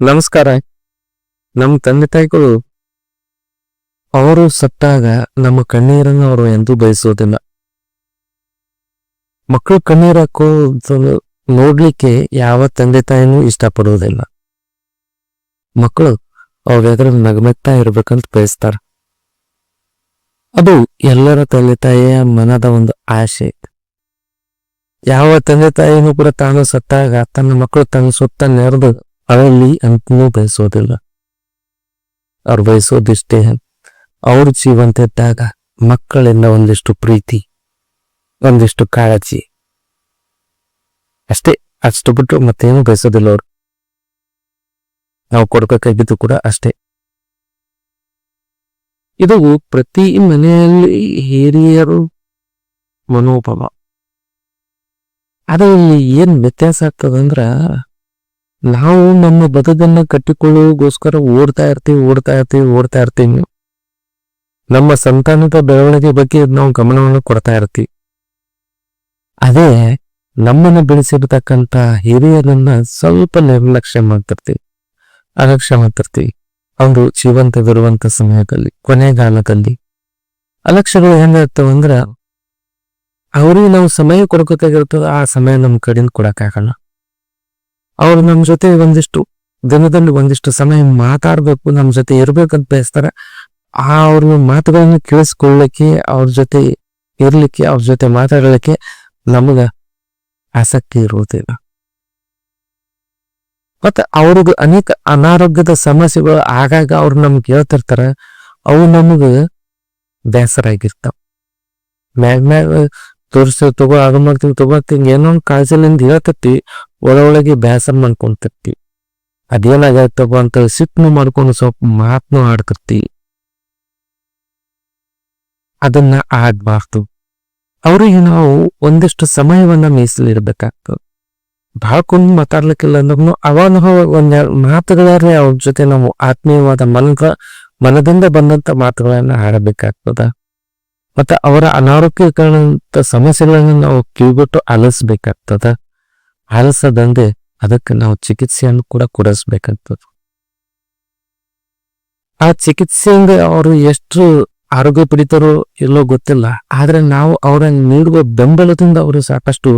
ನಮಸ್ಕಾರ. ನಮ್ಮ ತಂದೆ ತಾಯಿಗಳು, ಅವರು ಸತ್ತಾಗ ನಮ್ಮ ಕಣ್ಣೀರನ್ನು ಅವರು ಎಂದೂ ಬಯಸೋದಿಲ್ಲ ಮಕ್ಕಳು ಕಣ್ಣೀರು ಹಾಕೋದನ್ನು ನೋಡ್ಲಿಕ್ಕೆ ಯಾವ ತಂದೆ ತಾಯಿನೂ ಇಷ್ಟಪಡುವುದಿಲ್ಲ. ಮಕ್ಕಳು ಅವ್ರ ನಗಮೆತ್ತಾ ಇರ್ಬೇಕಂತ ಬಯಸ್ತಾರ. ಅದು ಎಲ್ಲರ ತಂದೆ ತಾಯಿಯ ಮನದ ಒಂದು ಆಸೆ. ಯಾವ ತಂದೆ ತಾಯಿನೂ ಕೂಡ ತಾನು ಸತ್ತಾಗ ತನ್ನ ಮಕ್ಕಳು ತನ್ನ ಸುತ್ತ ನೆರೆದು ಅಳಲಿ ಅಂತನೂ ಬಯಸೋದಿಲ್ಲ ಅವ್ರು ಬಯಸೋದಿಷ್ಟೇ ಅವ್ರ ಜೀವಂತ ಇದ್ದಾಗ ಮಕ್ಕಳಿಂದ ಒಂದಿಷ್ಟು ಪ್ರೀತಿ ಒಂದಿಷ್ಟು ಕಾಳಜಿ ಅಷ್ಟೇ ಅಷ್ಟು ಬಿಟ್ಟು ಮತ್ತೇನು ಬಯಸೋದಿಲ್ಲ ಅವ್ರು ನಾವು ಕೊಡ್ಬೇಕಾಗಿದ್ದು ಕೂಡ ಅಷ್ಟೇ ಇದು ಪ್ರತಿ ಮನೆಯಲ್ಲಿ ಹಿರಿಯರು ಮನೋಭಾವ ಅದರಲ್ಲಿ ಏನ್ ವ್ಯತ್ಯಾಸ ಆಗ್ತದಂದ್ರ ನಾವು ನಮ್ಮ ಬದುಕನ್ನು ಕಟ್ಟಿಕೊಳ್ಳುವಗೋಸ್ಕರ ಓಡ್ತಾ ಇರ್ತೀವಿ ಓಡ್ತಾ ಇರ್ತೀವಿ ಓಡ್ತಾ ಇರ್ತೀವಿ ನಮ್ಮ ಸಂತಾನದ ಬೆಳವಣಿಗೆ ಬಗ್ಗೆ ನಾವು ಗಮನವನ್ನು ಕೊಡ್ತಾ ಇರ್ತೀವಿ. ಅದೇ ನಮ್ಮನ್ನು ಬೆಳೆಸಿರ್ತಕ್ಕಂಥ ಹಿರಿಯರನ್ನ ಸ್ವಲ್ಪ ನಿರ್ಲಕ್ಷ್ಯ ಮಾಡ್ತಿರ್ತೀವಿ ಅಲಕ್ಷ್ಯ ಮಾಡ್ತಿರ್ತೀವಿ. ಅವರು ಜೀವಂತವಿರುವಂತ ಸಮಯದಲ್ಲಿ ಕೊನೆಗಾಲದಲ್ಲಿ ಅಲಕ್ಷ್ಯಗಳು ಹೆಂಗಿರ್ತಾವಂದ್ರ ಅವ್ರಿಗೆ ನಾವು ಸಮಯ ಕೊಡ್ಬೇಕಾಗಿರ್ತದ ಆ ಸಮಯ ನಮ್ಮ ಕಡೆಯಿಂದ ಕೊಡಕ್ಕಾಗಲ್ಲ. ಅವ್ರು ನಮ್ಮ ಜೊತೆ ಒಂದಿಷ್ಟು ದಿನದಲ್ಲಿ ಒಂದಿಷ್ಟು ಸಮಯ ಮಾತಾಡ್ಬೇಕು ನಮ್ಮ ಜೊತೆ ಇರಬೇಕಂತ ಬಯಸ್ತಾರೆ. ಆ ಅವ್ರ ಮಾತುಗಳನ್ನು ಕೇಳಿಸ್ಕೊಳ್ಳಿಕ್ಕೆ, ಅವ್ರ ಜೊತೆ ಇರ್ಲಿಕ್ಕೆ, ಅವ್ರ ಜೊತೆ ಮಾತಾಡಲಿಕ್ಕೆ ನಮಗ ಆಸಕ್ತಿ ಇರುವುದಿಲ್ಲ. ಮತ್ತೆ ಅವ್ರಿಗೆ ಅನೇಕ ಅನಾರೋಗ್ಯದ ಸಮಸ್ಯೆಗಳು ಆಗಾಗ ಅವ್ರು ನಮ್ಗೆ ಹೇಳ್ತಿರ್ತಾರ, ಅವು ನಮಗ ಬೇಸರ ಆಗಿರ್ತಾವ ಮ್ಯಾಗ ಮ್ಯಾಗ ತೋರಿಸ್ತೇವೆ ತಗೋ ಅದು ಮಾಡ್ತೀವಿ ತಗೋತೀವಿ ಏನೋ ಒಂದು ಕಾಳಜಿಲಿಂದ ಹೇಳ್ತಿರ್ತೀವಿ ಒಳಗೊಳಗೆ ಬೇಸರ ಮಾಡ್ಕೊಂತಿರ್ತೀವಿ ಅದೇನಾಗತ್ತಪ್ಪ ಅಂತ ಸಿಟ್ಟು ಮಾಡ್ಕೊಂಡು ಸ್ವಲ್ಪ ಮಾತನ್ನು ಆಡ್ತಿರ್ತೀವಿ ಅದನ್ನ ಆಡ್ಬಾರ್ದು ಅವರಿಗೆ ನಾವು ಒಂದಿಷ್ಟು ಸಮಯವನ್ನ ಮೀಸಲಿಡ್ಬೇಕಾಗ್ತದೆ. ಭಾಳ ಕುಂದು ಮಾತಾಡ್ಲಿಕ್ಕಿಲ್ಲ ಅಂದ್ರೂ ಅವಾಗ ಒಂದೆರಡು ಮಾತುಗಳೇ ಅವ್ರ ಜೊತೆ ನಾವು ಆತ್ಮೀಯವಾದ ಮನದ, ಮನದಿಂದ ಬಂದಂತ ಮಾತುಗಳನ್ನ ಆಡಬೇಕಾಗ್ತದ. ಮತ್ತೆ ಅವರ ಅನಾರೋಗ್ಯಗಳಂತ ಸಮಸ್ಯೆಗಳನ್ನ ನಾವು ಕಿವಿಗೊಟ್ಟು ಆಲಿಸ್ಬೇಕಾಗ್ತದ ಆಲಿಸದಂದೆ ಅದಕ್ಕೆ ನಾವು ಚಿಕಿತ್ಸೆಯನ್ನು ಕೂಡ ಕೊಡಿಸ್ಬೇಕಾಗ್ತದ. ಆ ಚಿಕಿತ್ಸೆಯಿಂದ ಅವರು ಎಷ್ಟು ಆರೋಗ್ಯ ಪಡಿತಾರೋ ಇಲ್ಲೋ ಗೊತ್ತಿಲ್ಲ, ಆದ್ರೆ ನಾವು ಅವರ ನೀಡುವ ಬೆಂಬಲದಿಂದ ಅವರು ಸಾಕಷ್ಟು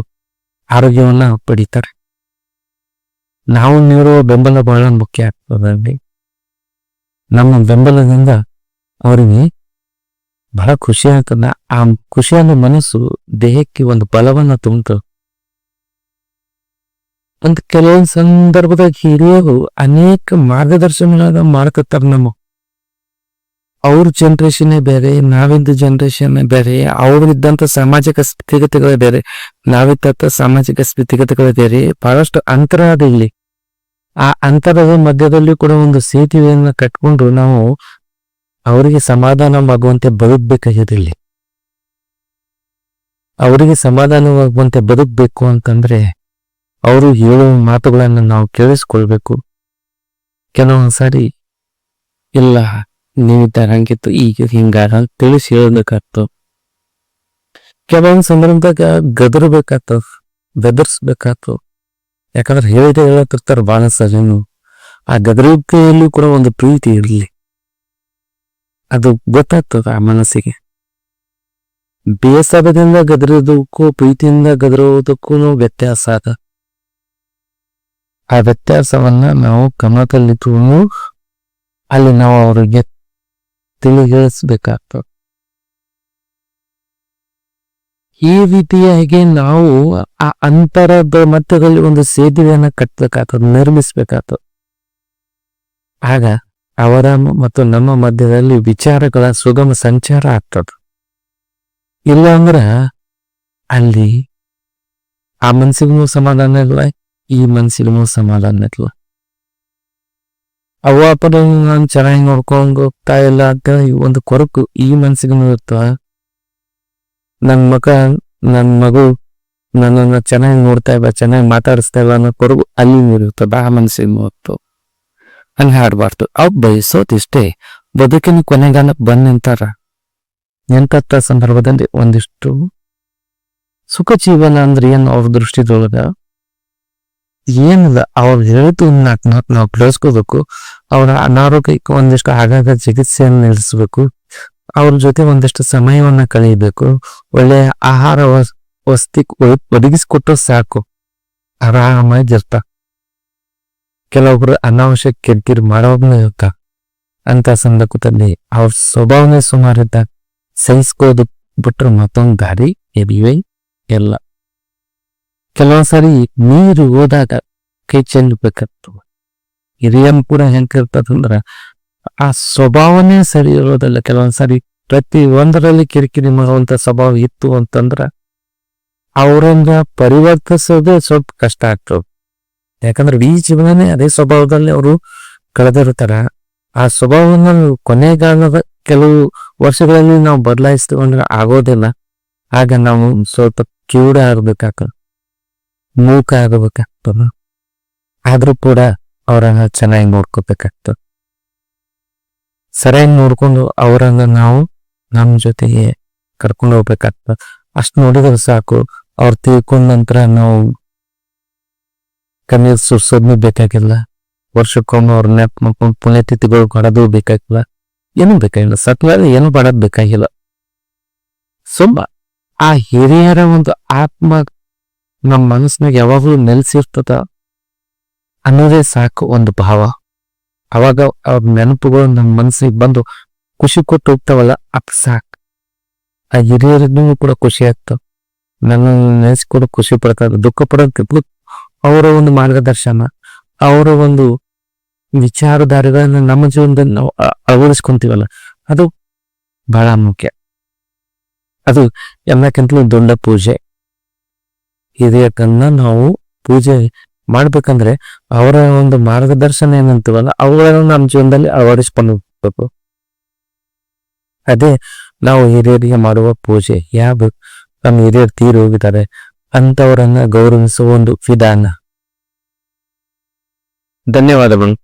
ಆರೋಗ್ಯವನ್ನ ಪಡಿತಾರೆ. ನಾವು ನೀಡುವ ಬೆಂಬಲ ಬಹಳ ಮುಖ್ಯ ಆಗ್ತದೆ ನಮ್ಮ ಬೆಂಬಲದಿಂದ ಅವರಿಗೆ ಬಹಳ ಖುಷಿ ಆಗ್ತದ. ಆ ಖುಷಿಯನ್ನು ಮನಸ್ಸು ದೇಹಕ್ಕೆ ಒಂದು ಬಲವನ್ನ ತುಂಬ್ತು ಒಂದು ಕೆಲವೊಂದು ಸಂದರ್ಭದಾಗ ಹಿರಿಯರು ಅನೇಕ ಮಾರ್ಗದರ್ಶನಗಳನ್ನ ಮಾಡ್ಕೊತಾರ ನಮ್ಮ. ಅವ್ರ ಜನ್ರೇಷನ್ ಬೇರೆ ನಾವಿದ್ದ ಜನ್ರೇಷನ್ ಬೇರೆ, ಅವ್ರಿದ್ದಂತ ಸಾಮಾಜಿಕ ಸ್ಥಿತಿಗತಿಗಳೇ ಬೇರೆ, ನಾವಿದ್ದಂತ ಸಾಮಾಜಿಕ ಸ್ಥಿತಿಗತಿಗಳೇ ಬೇರೆ, ಬಹಳಷ್ಟು ಅಂತರ ಅದ ಇಲ್ಲಿ. ಆ ಅಂತರದ ಮಧ್ಯದಲ್ಲಿ ಕೂಡ ಒಂದು ಸೇತುವೆಯನ್ನ ಕಟ್ಕೊಂಡು ನಾವು ಅವರಿಗೆ ಸಮಾಧಾನವಾಗುವಂತೆ ಬದುಕಬೇಕಾಗಿದೆ ಇಲ್ಲಿ. ಅವರಿಗೆ ಸಮಾಧಾನವಾಗುವಂತೆ ಬದುಕಬೇಕು ಅಂತಂದ್ರೆ ಅವರು ಹೇಳುವ ಮಾತುಗಳನ್ನು ನಾವು ಕೇಳಿಸ್ಕೊಳ್ಬೇಕು. ಕೆಲವೊಂದ್ ಸಾರಿ ಇಲ್ಲ ನೀವಿದ್ದಾಗ ಹಂಗಿತ್ತು ಈಗ ಹಿಂಗಾರ ತಿಳಿಸಿ ಹೇಳಬೇಕಾಗ್ತು ಕೆಲವೊಂದು ಸಂದರ್ಭದಾಗ ಗದರ್ಬೇಕಾಗ್ತದ ಬೆದರ್ಸ್ಬೇಕಾಗ್ತು ಯಾಕಂದ್ರೆ ಹೇಳಿದೆ ಹೇಳತಿರ್ತಾರೆ ಬಹಳ ಸರಿನು ಆ ಗದರಿಕೆಯಲ್ಲಿ ಕೂಡ ಒಂದು ಪ್ರೀತಿ ಇರಲಿ. ಅದು ಗೊತ್ತಾಗ್ತದ ಆ ಮನಸ್ಸಿಗೆ. ಬೇಸರದಿಂದ ಗದರೋದಕ್ಕೂ, ಪ್ರೀತಿಯಿಂದ ಗದರೋದಕ್ಕೂ ವ್ಯತ್ಯಾಸ ಅದ. ಆ ವ್ಯತ್ಯಾಸವನ್ನ ನಾವು ಗಮನದಲ್ಲಿಟ್ಟುಕೊಂಡು ಅಲ್ಲಿ ನಾವು ಅವರಿಗೆ ತಿಳಿ ಹೇಳಿಸ್ಬೇಕಾಗ್ತದೆ ಈ ರೀತಿಯಾಗಿ ನಾವು ಆ ಅಂತರದ ಮಧ್ಯದಲ್ಲಿ ಒಂದು ಸೇತುವೆಯನ್ನ ಕಟ್ಟಬೇಕಾಗ್ತದೆ ನಿರ್ಮಿಸ್ಬೇಕಾಗ್ತದೆ. ಆಗ ಅವರ ಮತ್ತು ನಮ್ಮ ಮಧ್ಯದಲ್ಲಿ ವಿಚಾರಗಳ ಸುಗಮ ಸಂಚಾರ ಆಗ್ತದೆ. ಇಲ್ಲ ಅಲ್ಲಿ ಆ ಮನಸ್ಸಿಗೂ ಸಮಾಧಾನ ಇಲ್ಲ ಈ ಮನ್ಸಿಗೂ ಸಮಾಧಾನ ಇಲ್ಲ ಅವ್ವ ಅಪ್ಪನ ನಾನು ಚೆನ್ನಾಗಿ ನೋಡ್ಕೊಂಡು ಹೋಗ್ತಾ ಇಲ್ಲ ಅಂತ ಒಂದು ಕೊರಕು ಈ ಮನ್ಸಿಗೂ ಇರ್ತವ ನನ್ ಮಗ ನನ್ ಮಗು ನನ್ನನ್ನ ಚೆನ್ನಾಗಿ ನೋಡ್ತಾ ಇಲ್ಲ ಚೆನ್ನಾಗಿ ಮಾತಾಡಿಸ್ತಾ ಇಲ್ಲ ಅನ್ನೋ ಕೊರಗು ಅಲ್ಲಿ ಇರ್ತದ ಆ ಮನ್ಸಿಗೆ ಹೋಗ್ತು ಹಂಗ ಹಾಡ್ಬಾರ್ದು ಅವ್ ಬಯಸೋದಿಷ್ಟೇ ಬದುಕಿನ ಕೊನೆಗಾಲ ಬಂದ್ ನಿಂತಾರ ನಿಂತ ಸಂದರ್ಭದಲ್ಲಿ ಒಂದಿಷ್ಟು ಸುಖ ಜೀವನ ಅಂದ್ರೆ ಏನು ಅವ್ರ ದೃಷ್ಟಿದೊಳಗ ಏನಿಲ್ಲ ಅವ್ರು ಹೇಳಿದ್ದು ನಾಲ್ಕು ನಾಲ್ಕು ನಾವು ಬೆಳೆಸ್ಕೋಬೇಕು. ಅವರ ಅನಾರೋಗ್ಯಕ್ಕೆ ಒಂದಿಷ್ಟು ಆಗಾಗ ಚಿಕಿತ್ಸೆಯನ್ನು ನಡೆಸಬೇಕು ಅವ್ರ ಜೊತೆ ಒಂದಿಷ್ಟು ಸಮಯವನ್ನ ಕಳೆಯಬೇಕು. ಒಳ್ಳೆಯ ಆಹಾರ ವಸ್- ವಸ್ತಿ ಒ- ಒದಗಿಸಿಕೊಟ್ರೆ ಸಾಕು. ಆರಾಮಾಗಿ ಇರ್ತ. ಕೆಲವೊಬ್ರು ಅನಾವಶ್ಯಕ ಕಿರಿಕಿರಿ ಮಾಡೋಬ್ನು ಇರ್ತ. ಅಂತ ಸಂದರ್ಭದಲ್ಲಿ ಅವ್ರ ಸ್ವಭಾವನೆ ಸುಮಾರಿದ್ದ ಸಹಿಸ್ಕೋದು ಬಿಟ್ರೆ ಮತ್ತೊಂದು ದಾರಿ ಎಲ್ಲಿವೆ ಇಲ್ಲ. ಕೆಲವೊಂದ್ಸರಿ ನೀರು ಹೋದಾಗ ಕೈ ಚೆಲ್ಲಬೇಕಾಗ್ತದೆ ಹಿರಿಯಂ ಕೂಡ ಹೆಂಗಿರ್ತದಂದ್ರ ಆ ಸ್ವಭಾವನೇ ಸರಿ ಇರೋದಿಲ್ಲ. ಕೆಲವೊಂದ್ಸರಿ ಪ್ರತಿ ಒಂದರಲ್ಲಿ ಕಿರಿಕಿರಿ ಮಾಡುವಂತ ಸ್ವಭಾವ ಇತ್ತು ಅಂತಂದ್ರ ಅವರನ್ನ ಪರಿವರ್ತಿಸೋದೇ ಸ್ವಲ್ಪ ಕಷ್ಟ ಆಗ್ತದೆ. ಯಾಕಂದ್ರೆ ಈ ಜೀವನನೇ ಅದೇ ಸ್ವಭಾವದಲ್ಲಿ ಅವರು ಕಳೆದಿರ್ತಾರ. ಆ ಸ್ವಭಾವವನ್ನು ಕೊನೆಗಾಲದ ಕೆಲವು ವರ್ಷಗಳಲ್ಲಿ ನಾವು ಬದಲಾಯಿಸ್ಕೊಂಡ್ರೆ ಆಗೋದಿಲ್ಲ. ಆಗ ನಾವು ಸ್ವಲ್ಪ ಕ್ಯೂಡ ಆಗ್ಬೇಕಾಗ್ತದೆ. ಮೂಕ ಆಗಬೇಕಾಗ್ತದ ಆದ್ರೂ ಕೂಡ ಅವರನ್ನ ಚೆನ್ನಾಗಿ ನೋಡ್ಕೋಬೇಕಾಗ್ತದೆ. ಸರಿಯಾಗಿ ನೋಡ್ಕೊಂಡು ಅವರನ್ನ ನಾವು ನಮ್ಮ ಜೊತೆಗೆ ಕರ್ಕೊಂಡು ಹೋಗ್ಬೇಕಾಗ್ತದೆ. ಅಷ್ಟು ನೋಡಿದ್ರೆ ಸಾಕು, ಅವ್ರು ತಿಳ್ಕೊಂಡ ನಂತರ ನಾವು ಕಣ್ಣೀರ್ ಸುರ್ಸೋದ್ನು ಬೇಕಾಗಿಲ್ಲ. ವರ್ಷಕ್ಕೊಮ್ಮೆ ಅವ್ರ ನೆಪ್ ಮಾಡ್ಕೊಂಡು ಪುಣ್ಯತಿಥಿಗಳು ಕೊಡೋದು ಬೇಕಾಗಿಲ್ಲ. ಏನು ಬೇಕಾಗಿಲ್ಲ. ಸತ್ಮೇಲೆ ಏನು ಮಾಡೋದ್ ಬೇಕಾಗಿಲ್ಲ. ಸುಮ್ಮ ಆ ಹಿರಿಯರ ಒಂದು ಆತ್ಮ ನಮ್ಮ ಮನಸ್ಸಿನಾಗ ಯಾವಾಗಲೂ ನೆಲೆಸಿರ್ತದ ಅನ್ನೋದೇ ಸಾಕು ಒಂದು ಭಾವ. ಅವಾಗ ಆ ನೆನಪುಗಳು ನಮ್ಮ ಮನಸ್ಸಿಗೆ ಬಂದು ಖುಷಿ ಕೊಟ್ಟು ಹೋಗ್ತಾವಲ್ಲ ಅಪ್ ಸಾಕು. ಆ ಹಿರಿಯರಿಗೂ ಕೂಡ ಖುಷಿ ಆಗ್ತಾವ. ನನ್ನ ನೆನೆಸ್ಕೊಂಡು ಖುಷಿ ಪಡ್ತಾರೆ, ದುಃಖ ಪಡೋದಕ್ಕೆ ಅವರ ಒಂದು ಮಾರ್ಗದರ್ಶನ, ಅವರ ಒಂದು ವಿಚಾರಧಾರೆಗಳನ್ನ ನಮ್ಮ ಜೀವನದಲ್ಲಿ ನಾವು ಅಳವಡಿಸ್ಕೊಂತೀವಲ್ಲ, ಅದು ಬಹಳ ಮುಖ್ಯ. ಅದು ಎಲ್ಲಕ್ಕಿಂತಲೂ ದೊಡ್ಡ ಪೂಜೆ. ಹಿರಿಯರನ್ನ ನಾವು ಪೂಜೆ ಮಾಡ್ಬೇಕಂದ್ರೆ ಅವರ ಒಂದು ಮಾರ್ಗದರ್ಶನ ಏನಂತೀವಲ್ಲ, ಅವುಗಳನ್ನು ನಮ್ಮ ಜೀವನದಲ್ಲಿ ಅಳವಡಿಸ್ಕೊಂಡು ಹೋಗ್ಬೇಕು ಅದೇ ನಾವು ಹಿರಿಯರಿಗೆ ಮಾಡುವ ಪೂಜೆ ಯಾವ ನಮ್ಮ ಹಿರಿಯರು ತೀರಿ ಹೋಗಿದ್ದಾರೆ ಅಂತವರನ್ನ ಗೌರವಿಸುವ ಒಂದು ವಿಧಾನ. ಧನ್ಯವಾದಗಳು.